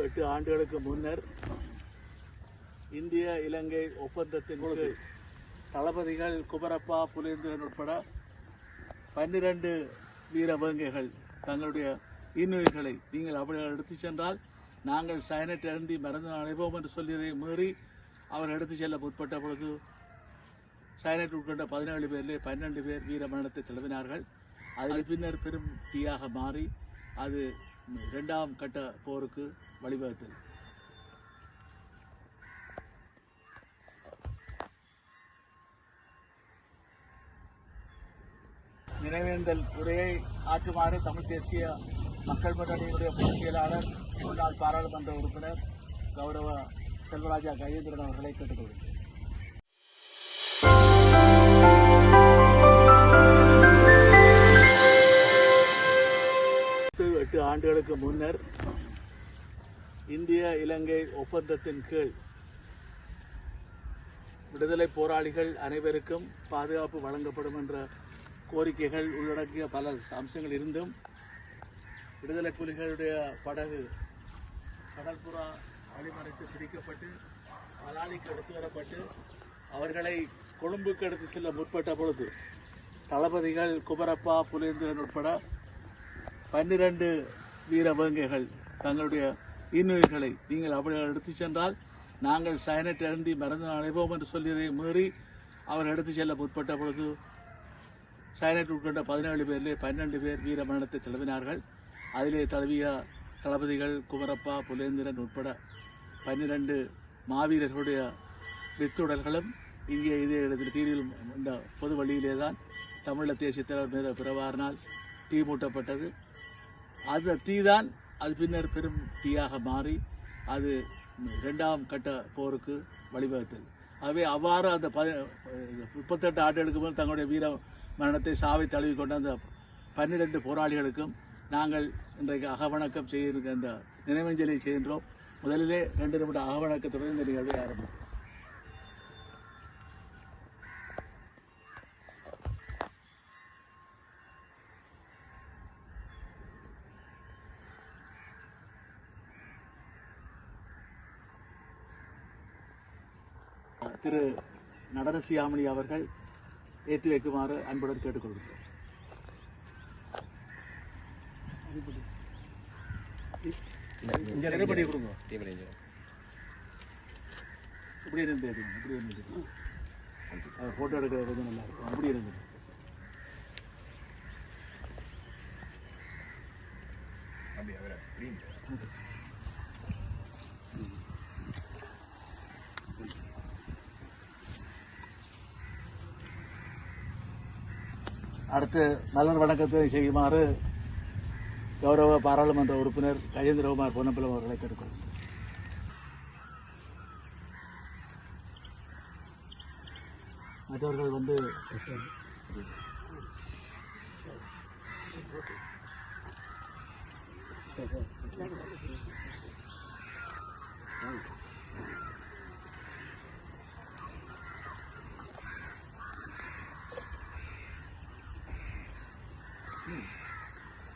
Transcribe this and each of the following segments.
எட்டு ஆண்டுகளுக்கு முன்னர் இந்திய இலங்கை ஒப்பந்தத்தின் தளபதிகள் குமரப்பா புலேந்திரன் உட்பட பன்னிரண்டு வீரவேங்கைகள் தங்களுடைய இன்னுயிர்களை நீங்கள் அவர்கள் எடுத்துச் சென்றால் நாங்கள் சயனட் அருந்தி மறந்து அடைவோம் என்று சொல்லியதை மீறி அவர் எடுத்துச் செல்ல முற்பட்ட பொழுது சயனட் உட்கொண்ட பதினேழு பேரிலே பன்னெண்டு பேர் வீர மரணத்தை தழுவினார்கள். அதில் பின்னர் பெரும் தீயாக மாறி அது இரண்டாம் கட்ட போருக்கு வழிவகுத்தது. நினைவேந்தல் உரையை ஆற்றுமாறு தமிழ் தேசிய மக்கள் முன்னணியினுடைய பொதுச் செயலாளர் முன்னாள் பாராளுமன்ற உறுப்பினர் கௌரவ செல்வராஜா கஜேந்திரன் அவர்களை கேட்டுக்கொள்கிறேன். ஆண்டுகளுக்கு முன்னர் இந்திய இலங்கை ஒப்பந்தத்தின் கீழ் விடுதலை போராளிகள் அனைவருக்கும் பாதுகாப்பு வழங்கப்படும் என்ற கோரிக்கைகள் உள்ளடக்கிய பல அம்சங்கள் இருந்தும் விடுதலை புலிகளுடைய படகு கடற்புறா வழிமறைத்து பிடிக்கப்பட்டு மலாலிக்கு எடுத்து வரப்பட்டு அவர்களை கொழும்புக்கு எடுத்து செல்ல முற்பட்ட பொழுது தளபதிகள் குமரப்பா புலேந்திரன் உட்பட பன்னிரண்டு வீர வேங்கைகள் தங்களுடைய இன்னுயிர்களை நீங்கள் அப்படி எடுத்துச் சென்றால் நாங்கள் சயனட் அருந்தி மறந்து அடைவோம் என்று சொல்லியதை மீறி அவர் எடுத்துச் செல்ல முற்பட்ட பொழுது சயனட் உட்கொண்ட பதினேழு பேரிலே பன்னெண்டு பேர் வீர மரணத்தை தழுவினார்கள். அதிலே தழுவிய தளபதிகள் குமரப்பா புலேந்திரன் உட்பட பன்னிரண்டு மாவீரர்களுடைய வித்துடல்களும் இங்கே இதே இடத்தில் தீரில் இந்த பொது வழியிலே தான் தமிழ தேசிய தலைவர் மீது பிறவாறினால் தீ அந்த தீ தீதான். அது பின்னர் பெரும் தீயாக மாறி அது இரண்டாம் கட்ட போருக்கு வழிவகுத்தது. ஆகவே அவ்வாறு அந்த பத முப்பத்தெட்டு ஆண்டுகளுக்கு மேல் தங்களுடைய வீர மரணத்தை சாவை தழுவி கொண்ட அந்த பன்னிரெண்டு போராளிகளுக்கும் நாங்கள் இன்றைக்கு அகவணக்கம் செய்ய அந்த நினைவஞ்சலி செய்கின்றோம். முதலிலே ரெண்டு நிமிட அகவணக்கத்துடன் இந்த நிகழ்வை ஆரம்பிக்கும் திரு நடனசியாமணி அவர்கள் ஏற்றி வைக்குமாறு அன்புடன் கேட்டுக்கொள்கிறோம் நெருப்படி கொடுங்க. இப்படி இருந்து எடுங்க, இப்படி இருந்து எடுங்க. அது போட்டோ எடுக்கிறது கொஞ்சம் நல்லா இருக்கும். அப்படி இருந்து அடுத்து நலன் வணக்கத்தை செய்யுமாறு கௌரவ பாராளுமன்ற உறுப்பினர் கஜேந்திரகுமார் பொன்னம்பலம் அவர்களை கேட்டுக்கொள்கிறேன். மற்றவர்கள் வந்து அற்புதத்தையும்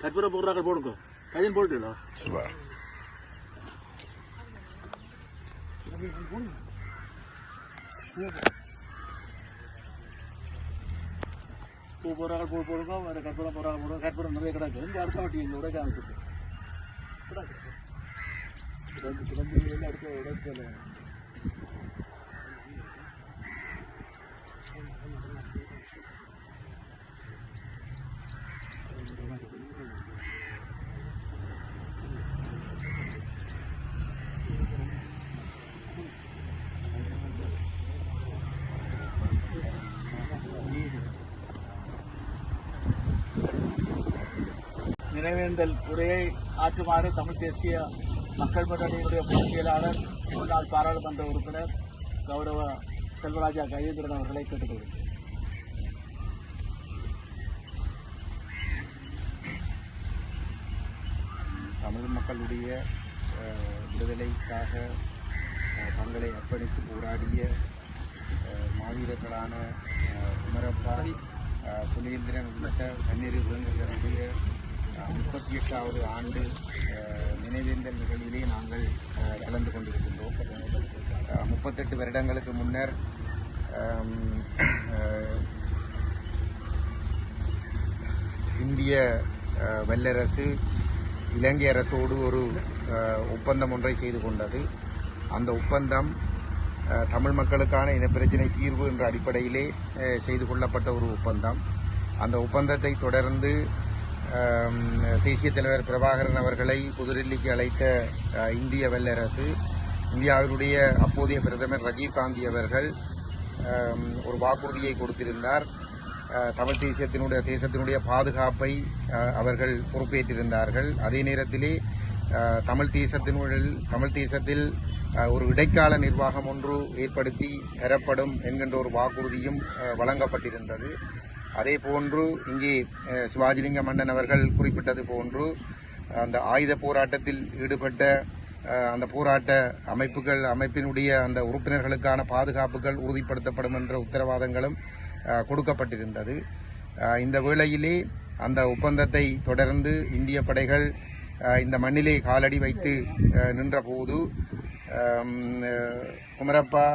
கற்பூரம் போடுற அக்கா போடுங்க கஜன் போட்டுங்களா சூப்பர் பூ போடுறாங்க பூ போடுங்க வேறு கற்பூரம் போடுறாங்க போடுங்க கற்பூரம் நிறைய கிடக்கு இந்த அடுத்த வாட்டி இந்த உடைக்க அமைச்சிருக்கு கிடக்கு கிடக்கு கிடக்கு அடுத்த உடைக்கல நினைவேந்தல் உரையை ஆற்றுமாறு தமிழ் தேசிய மக்கள் முன்னணியினுடைய பொதுச் செயலாளர் முன்னாள் பாராளுமன்ற உறுப்பினர் கௌரவ செல்வராஜா கஜேந்திரன் அவர்களை கேட்டுக்கொள்கிறேன். தமிழ் மக்களுடைய விடுதலைக்காக தங்களை அர்ப்பணித்து போராடிய மாவீரர்களான குமரப்பா அஹ், உள்ளிட்ட பன்னிரு விலங்குகளுடைய முப்பத்தி எட்டாவது ஆண்டு நினைவேந்தல் நிகழ்விலே நாங்கள் கலந்து கொண்டிருக்கின்றோம். முப்பத்தெட்டு வருடங்களுக்கு முன்னர் இந்திய வல்லரசு இலங்கை அரசோடு ஒரு ஒப்பந்தம் ஒன்றை செய்து கொண்டது. அந்த ஒப்பந்தம் தமிழ் மக்களுக்கான இனப்பிரச்சினை தீர்வு என்ற அடிப்படையிலே செய்து கொள்ளப்பட்ட ஒரு ஒப்பந்தம். அந்த ஒப்பந்தத்தை தொடர்ந்து தேசிய தலைவர் பிரபாகரன் அவர்களை புதுடில்லிக்கு அழைத்த இந்திய வல்லரசு இந்தியாவினுடைய அப்போதைய பிரதமர் ரஜீவ் காந்தி அவர்கள் ஒரு வாக்குறுதியை கொடுத்திருந்தார். தமிழ் தேசியத்தினுடைய தேசத்தினுடைய பாதுகாப்பை அவர்கள் பொறுப்பேற்றிருந்தார்கள். அதே நேரத்திலே தமிழ் தேசத்தினுள் தமிழ் தேசத்தில் ஒரு இடைக்கால நிர்வாகம் ஒன்று ஏற்படுத்தி பெறப்படும் என்கின்ற ஒரு வாக்குறுதியும் வழங்கப்பட்டிருந்தது. அதே போன்று இங்கே சிவாஜிலிங்க மன்னன் அவர்கள் குறிப்பிட்டது போன்று அந்த ஆயுத போராட்டத்தில் ஈடுபட்ட அந்த போராட்ட அமைப்புகள் அமைப்பினுடைய அந்த உறுப்பினர்களுக்கான பாதுகாப்புகள் உறுதிப்படுத்தப்படும் என்ற உத்தரவாதங்களும் கொடுக்கப்பட்டிருந்தது. இந்த வேளையிலே அந்த ஒப்பந்தத்தை தொடர்ந்து இந்திய படைகள் இந்த மண்ணிலே காலடி வைத்து நின்றபோது குமரப்பா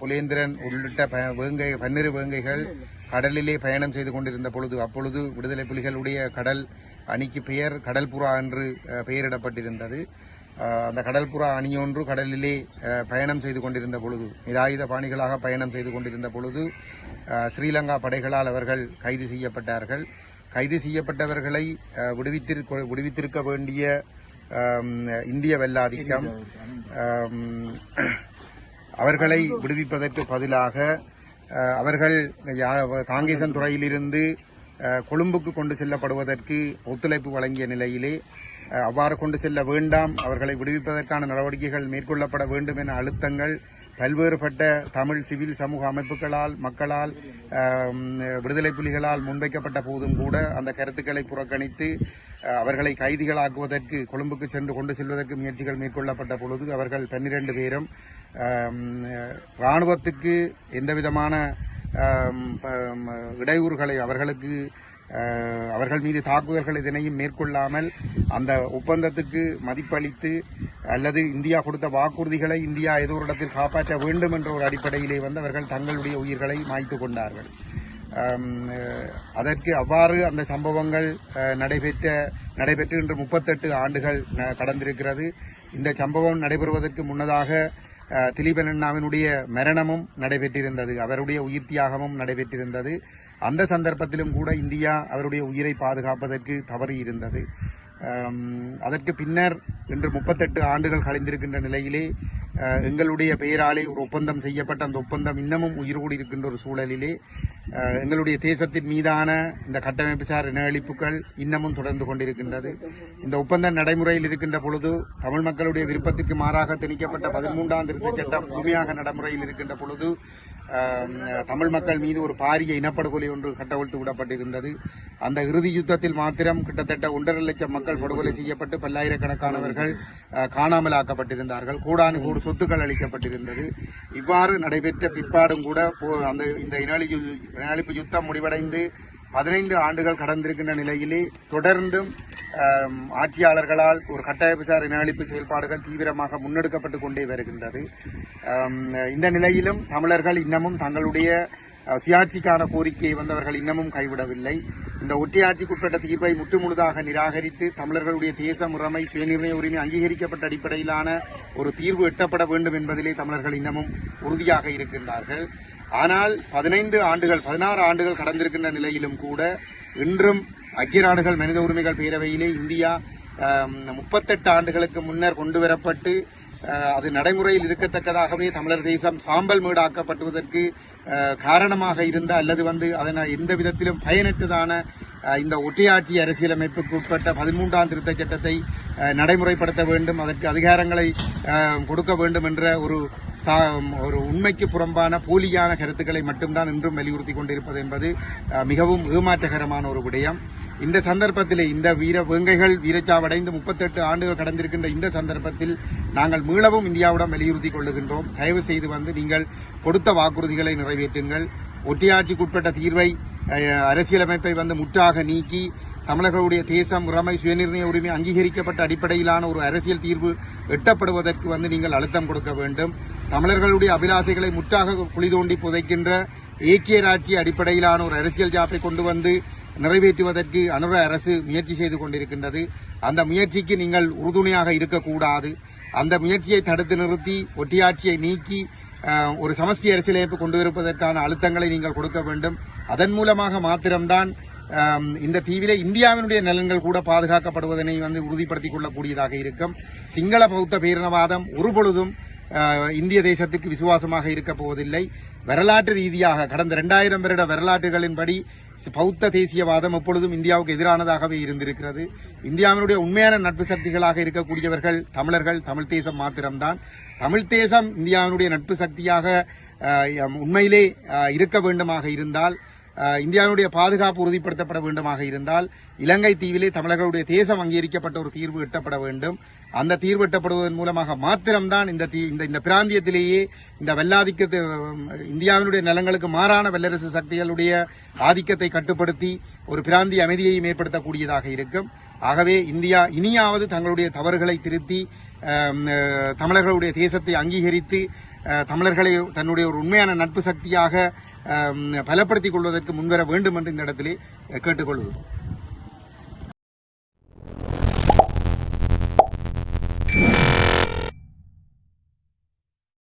புலேந்திரன் உள்ளிட்ட ப- வேங்கை பன்னிரு வேங்கைகள் கடலிலே பயணம் செய்து கொண்டிருந்த பொழுது அப்பொழுது விடுதலை புலிகளுடைய கடல் அணிக்கு பெயர் கடல் புறா என்று பெயரிடப்பட்டிருந்தது. அந்த கடல் புறா அணியொன்று கடலிலே பயணம் செய்து கொண்டிருந்த பொழுது நிராயுத பாணிகளாக பயணம் செய்து கொண்டிருந்த பொழுது ஸ்ரீலங்கா படைகளால் அவர்கள் கைது செய்யப்பட்டார்கள். கைது செய்யப்பட்டவர்களை விடுவித்திருக்க விடுவித்திருக்க வேண்டிய இந்திய வெள்ளாதிக்கம் அவர்களை விடுவிப்பதற்கு பதிலாக அவர்கள் யா- காங்கேசன் துறையிலிருந்து கொழும்புக்கு கொண்டு செல்லப்படுவதற்கு ஒத்துழைப்பு வழங்கிய நிலையிலே அவ்வாறு கொண்டு செல்ல வேண்டாம் அவர்களை விடுவிப்பதற்கான நடவடிக்கைகள் மேற்கொள்ளப்பட வேண்டும் என அழுத்தங்கள் பல்வேறுபட்ட தமிழ் சிவில் சமூக அமைப்புகளால் மக்களால் விடுதலை புலிகளால் முன்வைக்கப்பட்ட போதும் கூட அந்த கருத்துக்களை புறக்கணித்து அவர்களை கைதிகளாக்குவதற்கு கொழும்புக்கு சென்று கொண்டு செல்வதற்கு முயற்சிகள் மேற்கொள்ளப்பட்ட பொழுது அவர்கள் பன்னிரண்டு பேரும் இராணுவத்துக்கு எந்தவிதமான இடையூறுகளை அவர்களுக்கு அவர்கள் மீது தாக்குதல்கள் இதனையும் மேற்கொள்ளாமல் அந்த ஒப்பந்தத்துக்கு மதிப்பளித்து அல்லது இந்தியா கொடுத்த வாக்குறுதிகளை இந்தியா ஏதோ ஒரு இடத்தில் காப்பாற்ற வேண்டும் என்ற ஒரு அடிப்படையிலே வந்து அவர்கள் தங்களுடைய உயிர்களை மாய்த்து கொண்டார்கள். அதற்கு அவ்வாறு அந்த சம்பவங்கள் நடைபெற்ற நடைபெற்று இன்று முப்பத்தெட்டு ஆண்டுகள் ந- கடந்திருக்கிறது. இந்த சம்பவம் நடைபெறுவதற்கு முன்னதாக அஹ், திலீபன் அண்ணாவினுடைய மரணமும் நடைபெற்றிருந்தது. அவருடைய உயிர் தியாகமும் நடைபெற்றிருந்தது. அந்த சந்தர்ப்பத்திலும் கூட இந்தியா அவருடைய உயிரை பாதுகாப்பதற்கு தவறி இருந்தது. அதற்கு பின்னர் இன்று முப்பத்தெட்டு ஆண்டுகள் கழிந்திருக்கின்ற நிலையிலே எங்களுடைய பெயராலே ஒரு ஒப்பந்தம் செய்யப்பட்ட அந்த ஒப்பந்தம் இன்னமும் உயிரோடு இருக்கின்ற ஒரு சூழலிலே எங்களுடைய தேசத்தின் மீதான இந்த கட்டமைப்பு சார் இனஅழிப்புகள் இன்னமும் தொடர்ந்து கொண்டிருக்கின்றது. இந்த ஒப்பந்தம் நடைமுறையில் இருக்கின்ற பொழுது தமிழ் மக்களுடைய விருப்பத்திற்கு மாறாக திணிக்கப்பட்ட பதிமூன்றாம் திருத்த சட்டம் முழுமையாக நடைமுறையில் இருக்கின்ற பொழுது தமிழ் மக்கள் மீது ஒரு பாரிய இனப்படுகொலை ஒன்று கட்டவிழ்த்து விடப்பட்டிருந்தது. அந்த இறுதி யுத்தத்தில் மாத்திரம் கிட்டத்தட்ட ஒன்றரை லட்சம் மக்கள் படுகொலை செய்யப்பட்டு பல்லாயிரக்கணக்கானவர்கள் காணாமல் ஆக்கப்பட்டிருந்தார்கள் கூடானு கூடு சொத்துக்கள் அளிக்கப்பட்டிருந்தது. இவ்வாறு நடைபெற்ற பிற்பாடும் கூட போ- அந்த இந்த இனழிப்பு யுத்தம் முடிவடைந்து பதினைந்து ஆண்டுகள் கடந்திருக்கின்ற நிலையிலே தொடர்ந்தும் ஆட்சியாளர்களால் ஒரு கட்டாயபிசார் இனஅழிப்பு செயல்பாடுகள் தீவிரமாக முன்னெடுக்கப்பட்டு கொண்டே வருகின்றது. இந்த நிலையிலும் தமிழர்கள் இன்னமும் தங்களுடைய சுயாட்சிக்கான கோரிக்கையை வந்தவர்கள் இன்னமும் கைவிடவில்லை. இந்த ஒற்றையாட்சிக்குட்பட்ட தீர்ப்பை முற்றுமுழுதாக நிராகரித்து தமிழர்களுடைய தேச முறைமை சுயநிர்ணய உரிமை அங்கீகரிக்கப்பட்ட அடிப்படையிலான ஒரு தீர்வு எட்டப்பட வேண்டும் என்பதிலே தமிழர்கள் இன்னமும் உறுதியாக இருக்கின்றார்கள். ஆனால் பதினைந்து ஆண்டுகள் பதினாறு ஆண்டுகள் கடந்திருக்கின்ற நிலையிலும் கூட இன்றும் ஐக்கிய நாடுகள் மனித உரிமைகள் பேரவையிலே இந்தியா முப்பத்தெட்டு ஆண்டுகளுக்கு முன்னர் கொண்டு வரப்பட்டு அது நடைமுறையில் இருக்கத்தக்கதாகவே தமிழர் தேசம் சாம்பல் மேடாக்கப்பட்டுவதற்கு காரணமாக இருந்த அல்லது வந்து அதனால் எந்த விதத்திலும் பயனற்றதான இந்த ஒட்டியாட்சி அரசியலமைப்புக்கு உட்பட்ட பதிமூன்றாம் திருத்தச் சட்டத்தை நடைமுறைப்படுத்த வேண்டும் அதற்கு அதிகாரங்களை கொடுக்க வேண்டும் என்ற ஒரு சா- ஒரு உண்மைக்கு புறம்பான போலியான கருத்துக்களை மட்டும்தான் இன்றும் வலியுறுத்தி கொண்டிருப்பது என்பது மிகவும் ஏமாற்றகரமான ஒரு விடயம். இந்த சந்தர்ப்பத்திலே இந்த வீர வேங்கைகள் வீரச்சாவடைந்து முப்பத்தெட்டு ஆண்டுகள் கடந்திருக்கின்ற இந்த சந்தர்ப்பத்தில் நாங்கள் மீளவும் இந்தியாவிடம் வலியுறுத்தி கொள்ளுகின்றோம். தயவு செய்து வந்து நீங்கள் கொடுத்த வாக்குறுதிகளை நிறைவேற்றுங்கள். ஒட்டியாட்சிக்குட்பட்ட தீர்வை அரசியலமைப்பை வந்து முற்றாக நீக்கி தமிழர்களுடைய தேசம் முறைமை சுயநிர்ணய உரிமை அங்கீகரிக்கப்பட்ட அடிப்படையிலான ஒரு அரசியல் தீர்வு எட்டப்படுவதற்கு வந்து நீங்கள் அழுத்தம் கொடுக்க வேண்டும். தமிழர்களுடைய அபிலாசைகளை முற்றாக குழி தோண்டி புதைக்கின்ற ஏக்கிய ராட்சி அடிப்படையிலான ஒரு அரசியல் ஜாப்பை கொண்டு வந்து நிறைவேற்றுவதற்கு அனுர அரசு முயற்சி செய்து கொண்டிருக்கின்றது. அந்த முயற்சிக்கு நீங்கள் உறுதுணையாக இருக்கக்கூடாது. அந்த முயற்சியை தடுத்து நிறுத்தி ஒட்டியாட்சியை நீக்கி ஒரு சமஸ்தி அரசியலமைப்பு கொண்டு வருவதற்கான அழுத்தங்களை நீங்கள் கொடுக்க வேண்டும். அதன் மூலமாக மாத்திரம்தான் இந்த தீவிலே இந்தியாவினுடைய நலன்கள் கூட பாதுகாக்கப்படுவதனை வந்து உறுதிப்படுத்திக் கொள்ளக்கூடியதாக இருக்கும். சிங்கள பௌத்த பேரினவாதம் ஒருபொழுதும் இந்திய தேசத்துக்கு விசுவாசமாக இருக்க போவதில்லை. வரலாற்று ரீதியாக கடந்த இரண்டாயிரம் வருட வரலாற்றுகளின்படி பௌத்த தேசியவாதம் எப்பொழுதும் இந்தியாவுக்கு எதிரானதாகவே இருந்திருக்கிறது. இந்தியாவினுடைய உண்மையான நட்பு சக்திகளாக இருக்கக்கூடியவர்கள் தமிழர்கள் தமிழ் தேசம் மாத்திரம்தான். தமிழ் தேசம் இந்தியாவினுடைய நட்பு சக்தியாக உண்மையிலே இருக்க வேண்டுமாக இருந்தால் இந்தியாவுடைய இந்தியாவினுடைய பாதுகாப்பு உறுதிப்படுத்தப்பட வேண்டுமாக இருந்தால் இலங்கை தீவிலே தமிழர்களுடைய தேசம் அங்கீகரிக்கப்பட்ட ஒரு தீர்வு எட்டப்பட வேண்டும். அந்த தீர்வு எட்டப்படுவதன் மூலமாக மாத்திரம்தான் இந்த தீ- இந்த இந்த பிராந்தியத்திலேயே இந்த வெள்ளாதிக்கத்தை இந்தியாவினுடைய நலங்களுக்கு மாறான வல்லரசு சக்திகளுடைய ஆதிக்கத்தை கட்டுப்படுத்தி ஒரு பிராந்திய அமைதியையும் ஏற்படுத்தக்கூடியதாக இருக்கும். ஆகவே இந்தியா இனியாவது தங்களுடைய தவறுகளை திருத்தி தமிழர்களுடைய தேசத்தை அங்கீகரித்து தமிழர்களை தன்னுடைய ஒரு உண்மையான நட்பு சக்தியாக பலப்படுத்திக் கொள்வதற்கு முன்வர வேண்டும் என்று இந்த இடத்திலே கேட்டுக்கொள்வது